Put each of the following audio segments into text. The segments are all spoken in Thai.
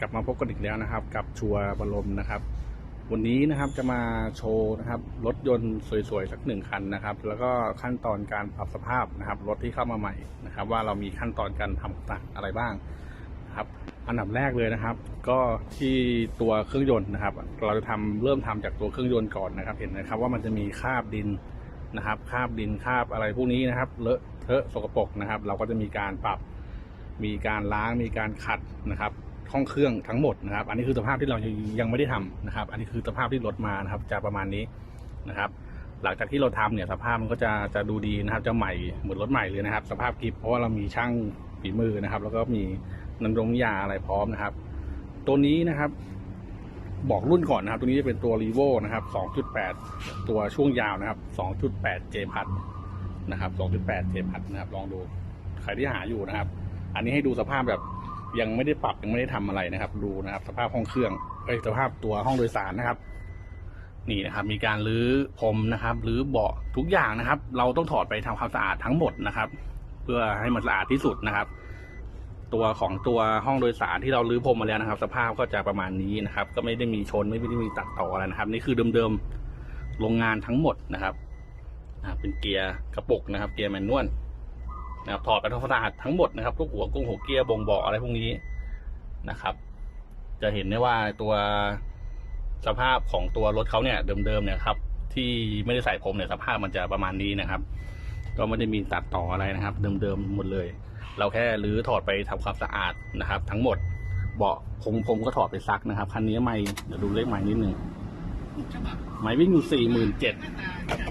กลับมาพบกันอีกแล้วนะครับ กับชัวร์บรมนะครับ วันนี้นะครับจะมาโชว์นะครับรถยนต์สวยๆสักหนึ่งคันนะครับ แล้วก็ขั้นตอนการปรับสภาพนะครับรถที่เข้ามาใหม่นะครับ ว่าเรามีขั้นตอนการทำต่างอะไรบ้างนะครับอันดับแรกเลยนะครับ ก็ที่ตัวเครื่องยนต์นะครับ เราจะทำเริ่มทำจากตัวเครื่องยนต์ก่อนนะครับ เห็นนะครับว่ามันจะมีคราบดินนะครับคราบดินคราบอะไรพวกนี้นะครับเลอะเทอะสกปรกนะครับ เราก็จะมีการปรับ มีการล้างมีการขัดนะครับห้องเครื่องทั้งหมดนะครับ อันนี้คือสภาพที่เรายังไม่ได้ทำนะครับ อันนี้คือสภาพที่รถมานะครับจะประมาณนี้นะครับ หลังจากที่เราทำเนี่ยสภาพมันก็จะจะดูดีนะครับ จะใหม่เหมือนรถใหม่เลยนะครับ สภาพกิฟเพราะว่าเรามีช่างฝีมือนะครับ แล้วก็มีน้ำรงยาอะไรพร้อมนะครับ ตัวนี้นะครับ บอกรุ่นก่อนนะครับ ตัวนี้จะเป็นตัว r e v o นะครับ 2.8 ตัวช่วงยาวนะครับ 2.8 J พัดนะครับ 2.8 J พัดนะครับ ลองดูใครที่หาอยู่นะครับ อันนี้ให้ดูสภาพแบบยังไม่ได้ปรับยังไม่ได้ทำอะไรนะครับ ดูนะครับ สภาพห้องเครื่องเอ้ยสภาพตัวห้องโดยสารนะครับ นี่นะครับ มีการรื้อพรมนะครับรื้อเบาะทุกอย่างนะครับ เราต้องถอดไปทำความสะอาดทั้งหมดนะครับ เพื่อให้มันสะอาดที่สุดนะครับ ตัวของตัวห้องโดยสารที่เรารื้อพรมมาแล้วนะครับ สภาพก็จะประมาณนี้นะครับ ก็ไม่ได้มีชนไม่ได้มีตัดต่ออะไรนะครับ นี่คือเดิมๆโรงงานทั้งหมดนะครับเป็นเกียร์กระปุกนะครับ เกียร์แมนนวล นะครับถอดไปทำความสะอาดทั้งหมดนะครับพวกหัวกงหัวเกียร์บ่งบอกอะไรพวกนี้นะครับ จะเห็นได้ว่าตัวสภาพของตัวรถเขาเนี่ยเดิมๆเนี่ยครับที่ไม่ได้ใส่พรมเนี่ยสภาพมันจะประมาณนี้นะครับ ก็ไม่ได้มีตัดต่ออะไรนะครับ เดิมๆหมดเลย เราแค่รื้อถอดไปทำความสะอาดนะครับ ทั้งหมดเบาะผมผมก็ถอดไปซักนะครับคันนี้ไม่เดี๋ยวดูเลขไม่นิดหนึ่งไม่วิ่งอยู่สี่หมื่นเจ็ด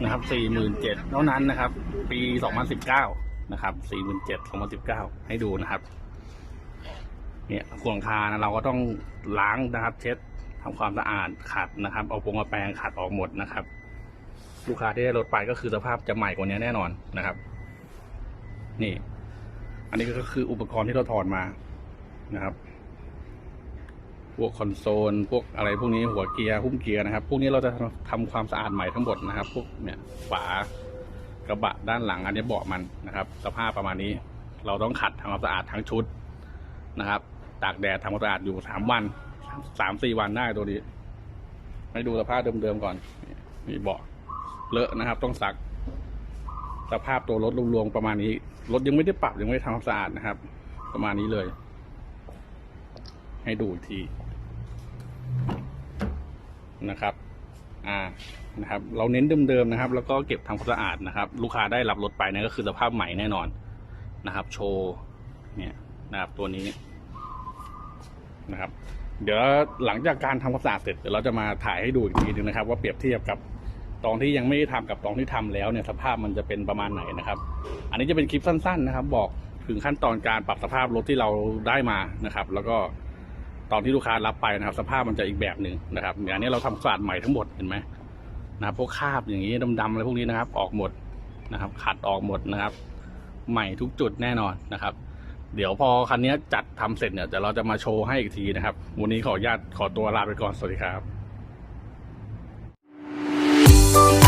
นะครับสี่หมื่นเจ็ดเท่านั้นนะครับ ปีสองพันสิบเก้า นะครับ4 7 0 0 2019ให้ดูนะครับ เนี่ยขวงคานะเราก็ต้องล้างนะครับ เช็ดทำความสะอาดขัดนะครับ เอาปรงเอาแปรงขัดออกหมดนะครับ ลูกค้าที่ได้รถไปก็คือสภาพจะใหม่กว่านี้แน่นอนนะครับ นี่ อันนี้ก็คืออุปกรณ์ที่เราถอดมานะครับพวกคอนโซล พวกอะไรพวกนี้หัวเกียร์หุ้มเกียร์นะครับ พวกนี้เราจะทำความสะอาดใหม่ทั้งหมดนะครับ พวกเนี่ยฝา กระบะด้านหลังอันนี้เบาะมันนะครับ สภาพประมาณนี้ เราต้องขัดทำความสะอาดทั้งชุดนะครับ ตากแดดทำความสะอาดอยู่สามวันสามสี่วันได้ตัวนี้ให้ดูสภาพเดิมๆก่อนนี่เบาะเลอะนะครับ ต้องซัก สภาพตัวรถรวมๆประมาณนี้รถยังไม่ได้ปรับยังไม่ได้ทำความสะอาดนะครับ ประมาณนี้เลย ให้ดูอีกทีนะครับ อ่านะครับเราเน้นเดิมๆนะครับ แล้วก็เก็บทำความสะอาดนะครับ ลูกค้าได้รับรถไปเนี่ยก็คือสภาพใหม่แน่นอนนะครับ โชว์เนี่ยนะครับตัวนี้นะครับ เดี๋ยวหลังจากการทำความสะอาดเสร็จเดี๋ยวเราจะมาถ่ายให้ดูอีกทีนึงนะครับ ว่าเปรียบเทียบกับตอนที่ยังไม่ได้ทำกับตอนที่ทำแล้วเนี่ยสภาพมันจะเป็นประมาณไหนนะครับ อันนี้จะเป็นคลิปสั้น ๆ นะครับ บอกถึงขั้นตอนการปรับสภาพรถที่เราได้มานะครับ แล้วก็ ตอนที่ลูกค้ารับไปนะครับ สภาพมันจะอีกแบบหนึ่งนะครับอย่างนี้เราทำสะอาดใหม่ทั้งหมดเห็นไหมนะพวกคราบอย่างนี้ดำๆอะไรพวกนี้นะครับ ออกหมดนะครับ ขัดออกหมดนะครับ ใหม่ทุกจุดแน่นอนนะครับ เดี๋ยวพอคันนี้จัดทำเสร็จเนี่ยเดี๋ยวเราจะมาโชว์ให้อีกทีนะครับ วันนี้ขออนุญาตขอตัวลาไปก่อนสวัสดีครับ